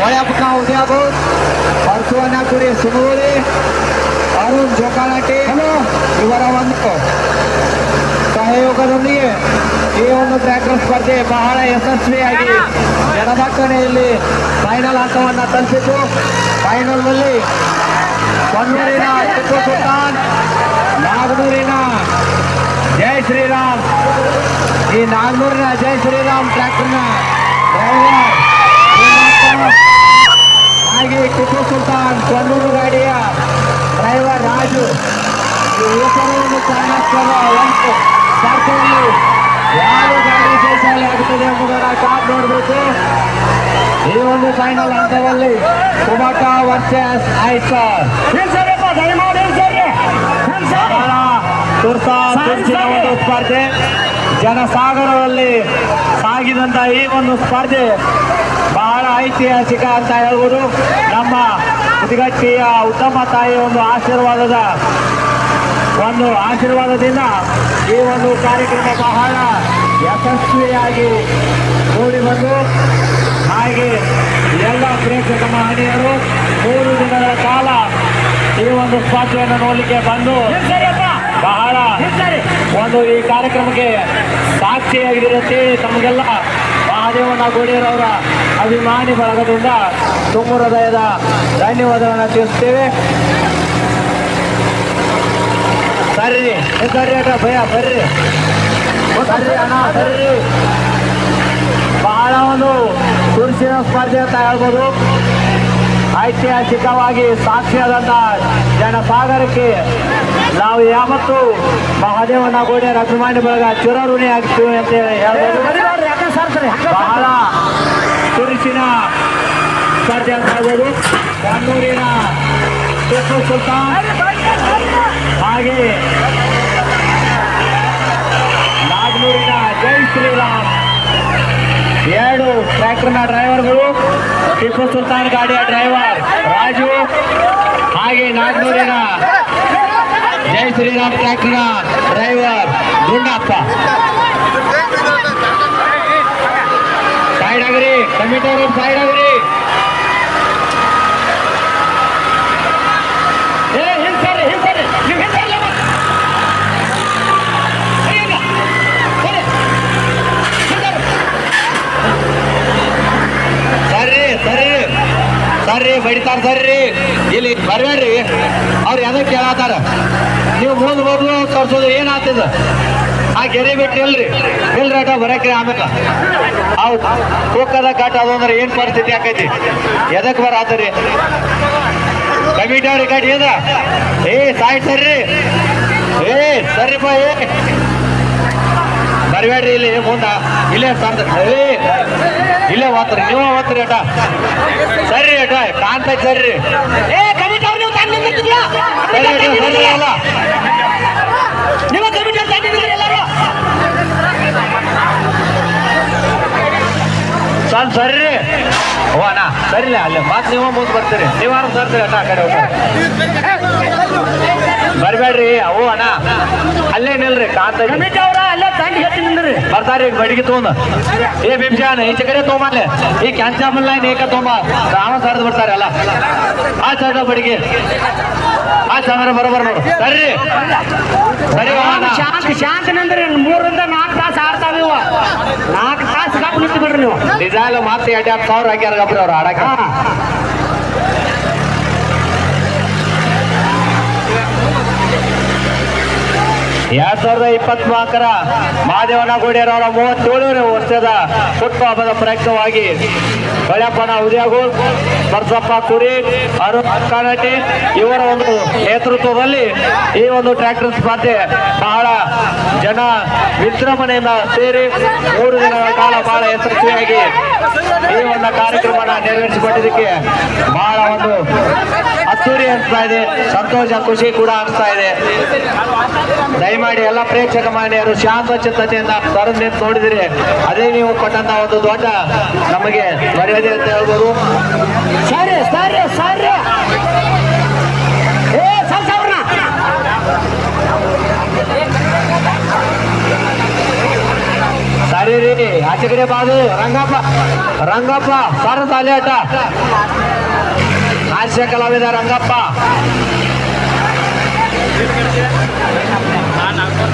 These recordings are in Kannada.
વળ્યા પકા ઉડ્યા બોલ પરસવાના કુરે સુમોળે અરુણ જોકાલાટે હેલો ಇವರವನ್ನು ಸಹಯೋಗದೊಂದಿಗೆ ಈ ಒಂದು ಟ್ರ್ಯಾಕ್ಟರ್ ಸ್ಪರ್ಧೆ ಬಹಳ ಯಶಸ್ವಿಯಾಗಿ ಎಡದಾಖಣೆಯಲ್ಲಿ ಫೈನಲ್ ಹಂತವನ್ನು ತಲುಪಿತು ಫೈನಲ್ನಲ್ಲಿ ಕೊಣ್ಣೂರಿನ ಟಿಪ್ಪು ಸುಲ್ತಾನ್ ನಾಗನೂರಿನ ಜೈ ಶ್ರೀರಾಮ್ ಈ ನಾಗನೂರಿನ ಜೈ ಶ್ರೀರಾಮ್ ಟ್ರ್ಯಾಕ್ಟರ್ನ ಡ್ರೈವರ್ ಹಾಗೆ ಟಿಪ್ಪು ಸುಲ್ತಾನ್ ಕೊನ್ನೂರು ಗಾಡಿಯ ಡ್ರೈವರ್ ರಾಜು. ಹೆಸರನ್ನು ಚಾಣಕ್ಯರ ಒಂದು ಸ್ಪರ್ಧೆಯಲ್ಲಿ ಯಾವ ಗಾಡಿ ಜಯಶಾಲಿ ಆಗುತ್ತದೆ ಎಂಬುದರ ಕಾಪ್ ನೋಡಬೇಕು. ಈ ಒಂದು ಫೈನಲ್ ಹಂತದಲ್ಲಿ ಕುಮಟ ವರ್ಸಸ್ ಐಸರ್ ತುರ್ತ ತುರ್ಚಿನ ಒಂದು ಸ್ಪರ್ಧೆ. ಜನಸಾಗರದಲ್ಲಿ ಸಾಗಿದಂತ ಈ ಒಂದು ಸ್ಪರ್ಧೆ ಬಹಳ ಐತಿಹಾಸಿಕ ಅಂತ ಹೇಳ್ಬೋದು. ನಮ್ಮ ಉದ್ಗಟ್ಟಿಯ ಉತ್ತಮ ತಾಯಿಯ ಒಂದು ಆಶೀರ್ವಾದದ ಒಂದು ಆಶೀರ್ವಾದದಿಂದ ಈ ಒಂದು ಕಾರ್ಯಕ್ರಮ ಬಹಳ ಯಶಸ್ವಿಯಾಗಿ ಮೂಡಿ ಬಂದು, ಹಾಗೆ ಎಲ್ಲ ಪ್ರೇಕ್ಷಕ ಮಹನೀಯರು ಮೂರು ದಿನಗಳ ಕಾಲ ಈ ಒಂದು ಸ್ಪರ್ಧೆಯನ್ನು ನೋಡಲಿಕ್ಕೆ ಬಂದು ಬಹಳ ಒಂದು ಈ ಕಾರ್ಯಕ್ರಮಕ್ಕೆ ಸಾಕ್ಷಿಯಾಗಿರುತ್ತೆ ತಮಗೆಲ್ಲ ಮಹಾದೇವನ ಗೋಡಿಯರವರ ಅಭಿಮಾನಿ ಬಳಗದಿಂದ ತುಂಬ ಹೃದಯದ ಧನ್ಯವಾದಗಳನ್ನು ತಿಳಿಸ್ತೇವೆ ಸರಿ ಬರ್ರಿ ಭಯ ಬರ್ರಿ. ಬರ್ರಿ ಅಣ್ಣ ಬರ್ರಿ. ಬಹಳ ಒಂದು ತುಳಸಿನ ಸ್ಪರ್ಧೆ ಅಂತ ಹೇಳ್ಬೋದು. ಐತಿಹಾಸಿಕವಾಗಿ ಸಾಕ್ಷಿಯಾದಂಥ ಜನಸಾಗರಕ್ಕೆ ನಾವು ಯಾವತ್ತು ಮಹಾದೇವನ ಗೋಡೆಯರ ಅಭಿಮಾನಿ ಬಳಗ ಚಿರಋಣಿ ಆಗ್ತೀವಿ ಅಂತ ಹೇಳ್ಬೋದು. ಬಹಳ ತುರುಸಿನ ಸ್ಪರ್ಧೆ ಅಂತ ಹೇಳ್ಬೋದು. ಕಣ್ಣೂರಿನ ಟಿಪ್ಪು ಸುಲ್ತಾನ್. ಹಾಗೆ ನಾಗನೂರಿನ ಜೈ ಶ್ರೀರಾಮ್. ಎರಡು ಟ್ರ್ಯಾಕ್ಟರ್ನ ಡ್ರೈವರ್ಗಳು ಟಿಪ್ಪು ಸುಲ್ತಾನ್ ಗಾಡಿಯ ಡ್ರೈವರ್ ರಾಜು ಹಾಗೆ ನಾಗನೂರಿನ जय Shriram tractor driver Gundappa. Side आगरे कमिटीवरून साईड आगरे सर रे बडीतार सर ಏನಾಗ್ತದ ಆ ಗೆರೆ ಬಿಟ್ರಿ ಅಲ್ರಿ ಇಲ್ರಿ ಅಟ ಬರಕ್ರಿ ಆಮೇಲೆ. ಹೌದು ಕೋಕದ ಕಾಟ ಅದು ಅಂದ್ರೆ ಏನ್ ಪರಿಸ್ಥಿತಿ ಆಕೈತಿ? ಎದಕ್ ಬರಾತರಿ? ಕಮಿಟಿ ಅವ್ರಿ ಅದ ಏ ಸಾಯ್ ಸರ್ರಿ. ಏ ಸರಿ ಏ. ಬರಬೇಡ್ರಿ ಇಲ್ಲಿ ಮುಂದ. ಇಲ್ಲೇ ಸಾಂತ ಏ ಇಲ್ಲೇ ಓದ್ರಿ ನೀವು ಓದ್ರಿ ಅಟ ಸರಿ ಅಟ ಕಾಂತ ಸರ್ರಿ. ಏ ಕಮಿಟಿ ಅವ್ರು ನೀವು ತಂದು ಸರಿ ಅಟ ಸರಿ ಅಲ್ಲ. ಸ್ವಲ್ಪ ಸರಿ ಓ ಅಣ್ಣ ಸರಿಲ್ಲ ಅಲ್ಲೇ ಮತ್ತೆ ನೀವು ಮುಂದೆ ಬರ್ತೀರಿ. ನೀವಾರು ಸರ್ತೀರಿ ಅಣ್ಣ ಕಡೆ ಬರಬೇಡ್ರಿ ಅವು ಅಣ್ಣ. ಅಲ್ಲೇ ನಿಲ್ರಿ ಕಾತ ಕಮಿಟಿ ಅವರ ಅಲ್ಲೇ ತಂದು ಹೆಚ್ಚು ನಿಂದ್ರಿ. ಬರ್ತಾರೆ ಈಗ ಬಡಿಗೆ ತೊಗೊಂಡ. ಏ ಬಿಬ್ಜಾನ್ ಈಚೆ ಕಡೆ ತೊಗೊಂಬಲ್ಲೆ ಈ ಕ್ಯಾನ್ಸಾಮಲ್ ಲೈನ್ ಏಕ ತೊಗೊಂಬ ರಾಮ ಸರ್ದು ಬರ್ತಾರೆ ಅಲ್ಲ. ಆ ಚಂದ್ರ ಬಡಿಗೆ ಆ ಚಂದ್ರ ಬರೋಬರ್ ನೋಡು. ಸರಿ ಸರಿ. ಶಾಂತ ಶಾಂತ ನಿಂದ್ರಿ. ಮೂರರಿಂದ ನಾಲ್ಕು ತಾಸು ಆಡ್ತಾವ ಇವ. ನಾಲ್ಕು ತಾಸು ಕಾಪು ನಿಂತು ಬಿಡ್ರಿ ನೀವು ಡಿಸೈಲ್ ಮತ್ತೆ ಎರಡು ಸಾವಿರ ಹಾಕ್ಯಾರ ಗಬ್ರಿ ಅವ್ರು ಆಡಕ ಎರಡ್ ಸಾವಿರದ ಇಪ್ಪತ್ನಾಲ್ಕರ ಮಾದೇವನ ಗುಡಿಯರವರ ಮೂವತ್ತೇಳನೇ ವರ್ಷದ ಹುಟ್ಟುಹಬ್ಬದ ಪ್ರಯುಕ್ತವಾಗಿ ಬಳ್ಳಪ್ಪನ ಉದಯಗು ಬರ್ಸಪ್ಪ ಕುರಿ, ಅರುಣ್ ಕಾನಟಿ ಇವರ ಒಂದು ನೇತೃತ್ವದಲ್ಲಿ ಈ ಒಂದು ಟ್ರ್ಯಾಕ್ಟರ್ ಸ್ಪರ್ಧೆ ಬಹಳ ಜನ ವಿಜೃಂಭಣೆಯಿಂದ ಸೇರಿ ಮೂರು ದಿನಗಳ ಕಾಲ ಬಹಳ ಯಶಸ್ವಿಯಾಗಿ ಈ ಒಂದು ಕಾರ್ಯಕ್ರಮನ ನೆರವೇರಿಸಿಕೊಂಡಿದ್ದಕ್ಕೆ ಬಹಳ ಒಂದು ಅದ್ದೂರಿ ಅನ್ಸ್ತಾ ಇದೆ ಸಂತೋಷ ಖುಷಿ ಕೂಡ ಅನಿಸ್ತಾ ಇದೆ. ದಯಮಾಡಿ ಎಲ್ಲ ಪ್ರೇಕ್ಷಕ ಮಾನ್ಯರು ಶಾಂತ ಚಿತ್ತತೆಯಿಂದ ತರದ್ ನಿಂತು ನೋಡಿದಿರಿ. ಅದೇ ನೀವು ಕೊಟ್ಟಂತ ಒಂದು ದೊಡ್ಡ ನಮಗೆ ಮರ್ಯಾದೆ ಅಂತ ಹೇಳ್ಬೋದು. ಸರಿ ಸರಿ ಸರಿ ಸರಿ ರೀ ಆಚೆ ಕಡೆ ಬಾದು ರಂಗಪ್ಪ ರಂಗಪ್ಪ ಸರ್ ತಾಲೇಟ ಆಟ. ಹಾಸ್ಯ ಕಲಾವಿದ ರಂಗಪ್ಪ.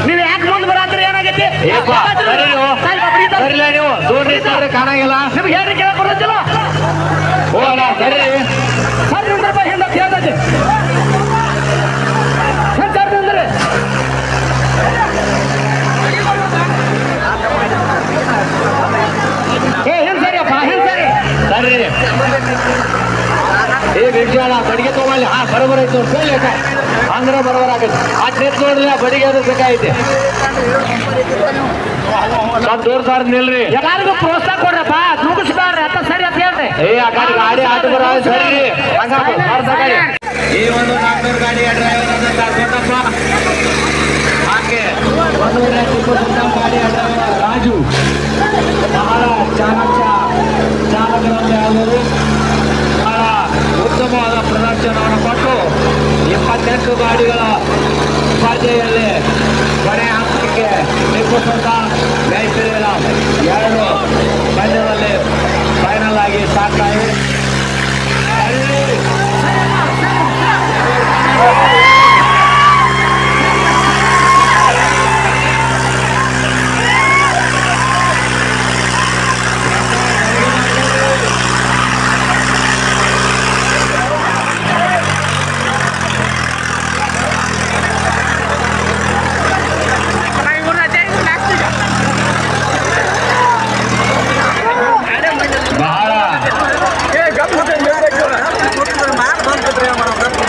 ನೀವು ಯಾಕೆ ಮುಂದೆ ಏನಾಗೈತಿ? ನೀವು. ದೂರ್ರಿ ಸರಿ ಕಾಣಂಗಿಲ್ಲ. ನಿಮ್ಗೆ ಹೇಳಿ ಕೇಳಕ್ ಬರೋದಿಲ್ಲ. ಸರಿ ಸರಿ ಹಿಂದೆ ಬರೋಬರ ಇತ್ತು ನೋಡಿ ಆಂಧ್ರ ಬರೋಬರ ಆಗೈತೆ ಆ ಟ್ರಿಪ್ ನೋಡ್ರಿ ಬಡಿಗೆ ಅದು ಬೇಕಾಗೈತೆ ದೂರ ನಿಲ್ರಿ. ಎಲ್ಲಾರಿಗೂ ಪ್ರೋತ್ಸಾಹ ಕೊಡ್ರಪ್ಪ. ನುಗ್ಗಿಸ್ಬೇಡ್ರಿ ಅತ್ತ ಸರಿ ಅಂತ ಹೇಳ್ರಿ. ಏ ಆ ಗಾಡಿ ಗಾಡಿ ಆಟ ಬರೋ ಸರಿ ಗಾಡಿ. ಈ ಒಂದು ನಾಲ್ಕನೂರು ಗಾಡಿ ಡ್ರೈವರ್ ಅಂತ ಹಾಗೆ ಒಂದೂವರೆ ಟಿಪ್ಪು ಗಾಡಿಯ ಡ್ರೈವರ್ ರಾಜು. ಬಹಳ ಚಾಣಕ್ಯ ಚಾಲಕರಂತ ಅವರು ಬಹಳ ಉತ್ತಮವಾದ ಪ್ರದರ್ಶನವನ್ನು ಕೊಟ್ಟು ಇಪ್ಪತ್ತೆಂಟು ಗಾಡಿಗಳ ಸ್ಪರ್ಧೆಯಲ್ಲಿ ಕೊನೆ ಹಂತಕ್ಕೆ ಟಿಪ್ಪು ಸುಲ್ತಾನ್ ಎರಡು ಪಂದ್ಯದಲ್ಲಿ ಫೈನಲ್ ಆಗಿ ಸಾಕ್ತಾ ಇವೆ ಬಹಳ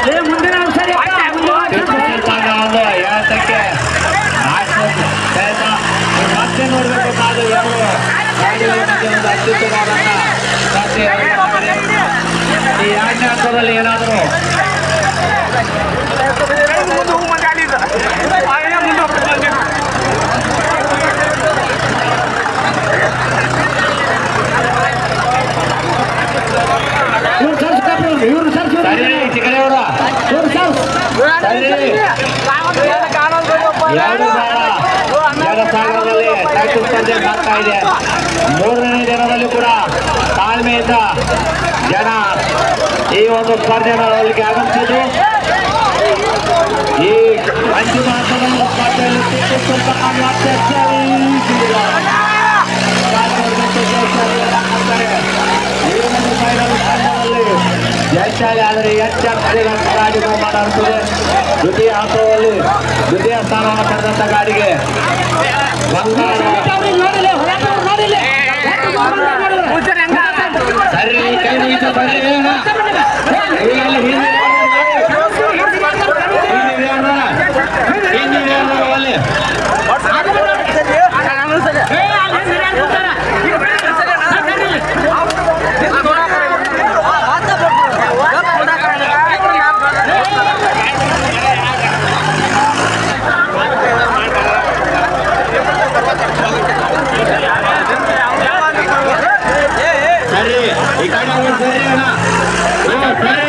ಏ ಮುಂದಿನ ಸರಿ ಟಿಪ್ಪು ಸುಲ್ತಾನ್ ಒಂದು ಏಳತ್ತಕ್ಕೆ ನಾಲ್ಕು ಪ್ರಯತ್ನ ಮತ್ತೆ ನೋಡಬೇಕು ಕಾದು ಎರಡು ಗಾಡಿಗಳ ಮಧ್ಯೆ ಒಂದು ಅತ್ಯುತ್ತಮವಾದಂಥ ಸ್ಪರ್ಧೆ ಈ ಎರಡನೇ ಹಂತದಲ್ಲಿ ಏನಾದರೂ ಇವ್ರು ಸರ್ಸ್ಕೊಪ್ರಿ ಇವ್ರು ಸರ್ಸ್ ಸರಿ ಈ ಕಡೆ ಅವರ ಇವ್ರು ಸರ್ಸ್ ಸರಿ ಎರಡು ಬಾಳ ಜನ ಸಾಗರದಲ್ಲಿ ಸೈಕಲ್ ಸ್ಪರ್ಧೆ ಆಗ್ತಾ ಇದೆ ಮೂರನೇ ದಿನದಲ್ಲಿ ಕೂಡ ತಾಳ್ಮೆಯಿಂದ ಜನ ಈ ಒಂದು ಸ್ಪರ್ಧೆ ನೋಡಲಿಕ್ಕೆ ಆಗಮಿಸಿದ್ದು ಈ ಅಂತಿಮ ಹಂತದ ಒಂದು ಸ್ಪರ್ಧೆಯಲ್ಲಿ ಟಿಪ್ಪು ಸುಲ್ತಾನ್ ಮತ್ತೆ ಜಯಿಸಿದ. ಕಾಸರಗೋಡು ಮತ್ತು ಜಯಶಾಲಿ ಆಗ್ತಾರೆ. ಈ ಒಂದು ಫೈನಲ್ ಪಂದ್ಯದಲ್ಲಿ ಜಯಶಾಲಿ ಆದರೆ ಹೆಚ್ಚಾಗ್ತದೆ ಗಾಡಿ ಅನಿಸಿದೆ ದ್ವಿತೀಯ ಹಂತದಲ್ಲಿ ದ್ವಿತೀಯ ಸ್ಥಾನವನ್ನು ಪಡೆದಂತ ಗಾಡಿಗೆ ಸರಿ ಅಣ್ಣ. ಇಲ್ಲಿ ಹಿಂದೆ ಹಿಂದಿದೆ ಅಣ್ಣ. ಹಿಂದಿದೆ ಅಣ್ಣ ಅಲ್ಲಿ. ಸರಿ ಈ ಕಡೆ ಹೋಗಿ ಸರಿ ಅಣ್ಣ ಹ್ಞೂ, ಸರಿ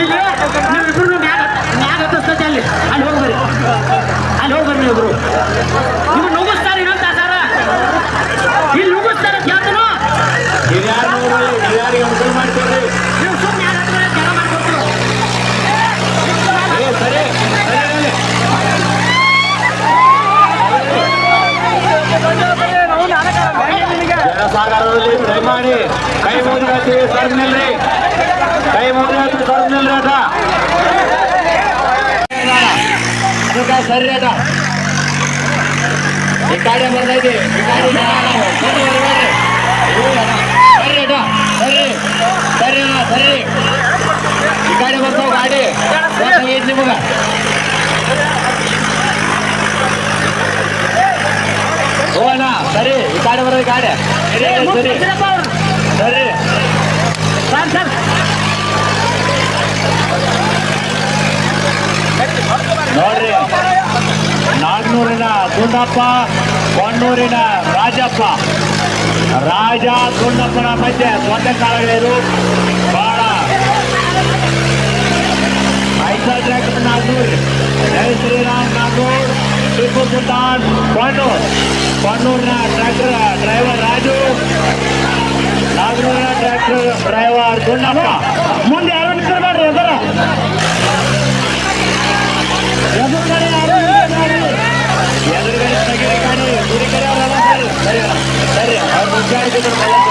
ಈಗ ನೀವಿಬ್ರು ಮ್ಯಾಗ ಮ್ಯಾಗ ಹತ್ತಿಸ್ತೈತೆ ಅಲ್ಲಿ ಅಲ್ಲಿ ಹೋಗ್ಬರ್ರಿ ಅಲ್ಲಿ ಹೋಗ್ಬರ್ರಿ ನೀವಿಬ್ರು ನೀವು ನುಗ್ಗಿಸ್ತಾರೆ ಇನ್ನೊಂದು ತಾಸಾರ ಇಲ್ಲಿ ನುಗ್ಗಿಸ್ತಾರೆ ಕೇಳ್ತಾನು ಹಿರಿಯಾರು ನೋಡ್ರಿ ಹಿರಿಯಾರಿಗೆ ಅನುಕೂಲ ಮಾಡ್ಕೊಡ್ರಿ ನೀವು ಸುಮ್ಮನೆ ಯಾರ ಹತ್ರ ಜನ ಮಾಡ್ಕೊಡ್ತೀರೋ ಏ, ಸರಿ ಸರಿ ಅಲ್ಲಿ. ಜನಸಾಗರದಲ್ಲಿ ದಯಮಾಡಿ ಕೈ ಮುಗಿದು ಸರ್ ನಿಲ್ರಿ ಕೈ ಮುಗಿದು ಸರ್ ನಿಲ್ರಿ ಅಟ ಅದಕ್ಕೆ ಸರಿ ಅಟ ಈ ಕಾರ್ಯ ಬರ್ತೈತಿ ಈ ಕಾರ್ಯ ಸರಿ ಅಟ ಸರಿ ಸರಿ ಅಣ್ಣ ಸರಿ ಈ ಗಾಡಿ ಬರ್ತಾವ ಗಾಡಿ ಗೊತ್ತಾಗೈತಿ ನಿಮಗ ಹೋಗೋಣ ಸರಿ ಈ ಗಾಡಿ ಬರೋದು ಗಾಡಿ ಸರಿ ಸರಿ. ನೋಡ್ರಿ ನಾಗ್ನೂರಿನ ಗುಂಡಪ್ಪ ಕೊಣ್ಣೂರಿನ ರಾಜಪ್ಪ. ರಾಜ ಗುಂಡಪ್ಪನ ಮಧ್ಯೆ ಸ್ವಂತ ಕಾಲಗಳಿರು ಬಹಳ ಐಸಾ ಟ್ರ್ಯಾಕ್ ನಾಗ್ನೂರ್ ಜೈ ಶ್ರೀರಾಮ್ ನಾಗ್ನೂರ್ ಶ್ರೀ ಟಿಪ್ಪು ಸುಲ್ತಾನ್ ಕೊಣ್ಣೂರ್ ಕೊಣ್ಣೂರ್ನ ಟ್ರ್ಯಾಕ್ಟರ್ ಡ್ರೈವರ್ ರಾಜು ನಾಗನೂರಿನ ಟ್ರ್ಯಾಕ್ಟರ್ ಡ್ರೈವರ್ ಗುಂಡಪ್ಪ ಮುಂದೆ ಯಾರು ನಿಂತಿರ್ಬೇಡ್ರಿ ಎದರ ಎದುರುಗಡೆ ಯಾರು ನಿಂತಿರ್ಬೇಡ್ರಿ. ಎದುರುಗಡೆ ತೆಗೀರಿ ಗಾಡಿ ಗುಡಿ ಕಡೆ ಅವರೆಲ್ಲ ಸರಿ ಸರಿ ಸರಿ ಅವ್ರು ಮುಚ್ಚಾಡಿದ್ರು ಸರಿ